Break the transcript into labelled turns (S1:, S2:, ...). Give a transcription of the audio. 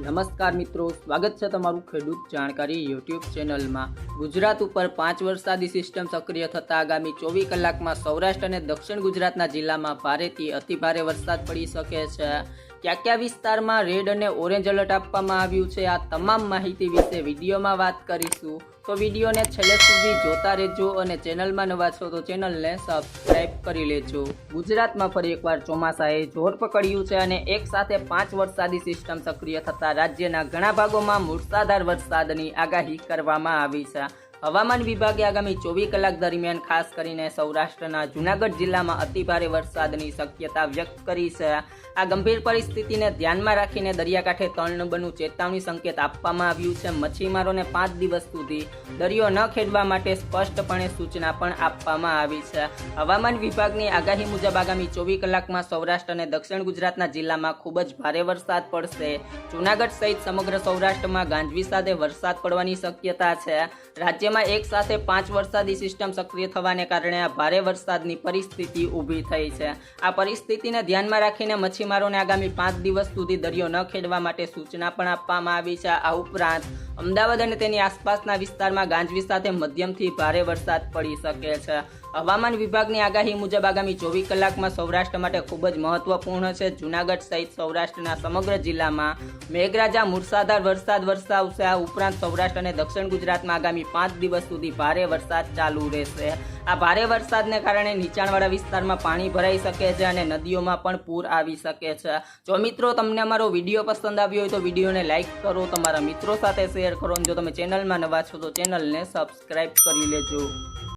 S1: નમસ્કાર મિત્રો, સ્વાગત છે તમારું ખેડૂત જાણકારી યુટ્યુબ ચેનલમાં. ગુજરાત ઉપર પાંચ વરસાદી સિસ્ટમ સક્રિય થતા આગામી ચોવીસ કલાકમાં સૌરાષ્ટ્ર અને દક્ષિણ ગુજરાતના જિલ્લામાં ભારેથી અતિભારે વરસાદ પડી શકે છે. કયા કયા વિસ્તારમાં રેડ અને ઓરેન્જ એલર્ટ આપવામાં આવ્યું છે આ તમામ માહિતી વિશે વિડીયોમાં વાત કરીશું. તો વિડીયોને છેલ્લે સુધી જોતા રહેજો અને ચેનલમાં નવા છો તો ચેનલને સબસ્ક્રાઈબ કરી લેજો. ગુજરાતમાં ફરી એકવાર ચોમાસાએ જોર પકડ્યું છે અને એક સાથે પાંચ વરસાદી સિસ્ટમ સક્રિય થતાં રાજ્યના ઘણા ભાગોમાં મૂળસાધાર વરસાદની આગાહી કરવામાં આવી છે. હવામાન વિભાગે આગામી ચોવીસ કલાક દરમિયાન ખાસ કરીને સૌરાષ્ટ્રના જૂનાગઢ જિલ્લામાં અતિભારે વરસાદની શક્યતા વ્યક્ત કરી છે. આ ગંભીર પરિસ્થિતિને ધ્યાનમાં રાખીને દરિયાકાંઠે ત્રણ નંબરનું ચેતવણી સંકેત આપવામાં આવ્યું છે. મચ્છીમારોને પાંચ દિવસ સુધી દરિયો ન ખેડવા માટે સ્પષ્ટપણે સૂચના પણ આપવામાં આવી છે. હવામાન વિભાગની આગાહી મુજબ આગામી ચોવીસ કલાકમાં સૌરાષ્ટ્ર અને દક્ષિણ ગુજરાતના જિલ્લામાં ખૂબ જ ભારે વરસાદ પડશે. જૂનાગઢ સહિત સમગ્ર સૌરાષ્ટ્રમાં ગાંજવી સાથે વરસાદ પડવાની શક્યતા છે. રાજ્યમાં એક સાથે પાંચ વરસાદી સિસ્ટમ સક્રિય થવાને કારણે આ ભારે વરસાદની પરિસ્થિતિ ઊભી થઈ છે. આ પરિસ્થિતિને ધ્યાનમાં રાખીને મચ્છીમારોને આગામી પાંચ દિવસ સુધી દરિયો ન ખેડવા માટે સૂચના પણ આપવામાં આવી છે. આ ઉપરાંત અમદાવાદ અને તેની આસપાસના વિસ્તારમાં ગાંજવી સાથે મધ્યમથી ભારે વરસાદ પડી શકે છે. હવામાન વિભાગની આગાહી મુજબ આગામી ચોવીસ કલાકમાં સૌરાષ્ટ્ર માટે ખૂબ જ મહત્વપૂર્ણ છે. જૂનાગઢ સહિત સૌરાષ્ટ્રના સમગ્ર જિલ્લામાં મેઘરાજા મૂળસાધાર વરસાદ વરસાવશે. આ ઉપરાંત સૌરાષ્ટ્ર અને દક્ષિણ ગુજરાતમાં આગામી પાંચ દિવસ સુધી ભારે વરસાદ ચાલુ રહેશે. આ ભારે વરસાદને કારણે નીચાણવાળા વિસ્તારમાં પાણી ભરાઈ શકે છે અને નદીઓમાં પણ પૂર આવી શકે છે. જો મિત્રો તમને અમારો વીડિયો પસંદ આવ્યો હોય તો વિડીયોને લાઇક કરો, તમારા મિત્રો સાથે શેર કરો જો તમે ચેનલમાં નવા છો તો ચેનલને સબસ્ક્રાઈબ કરી લેજો.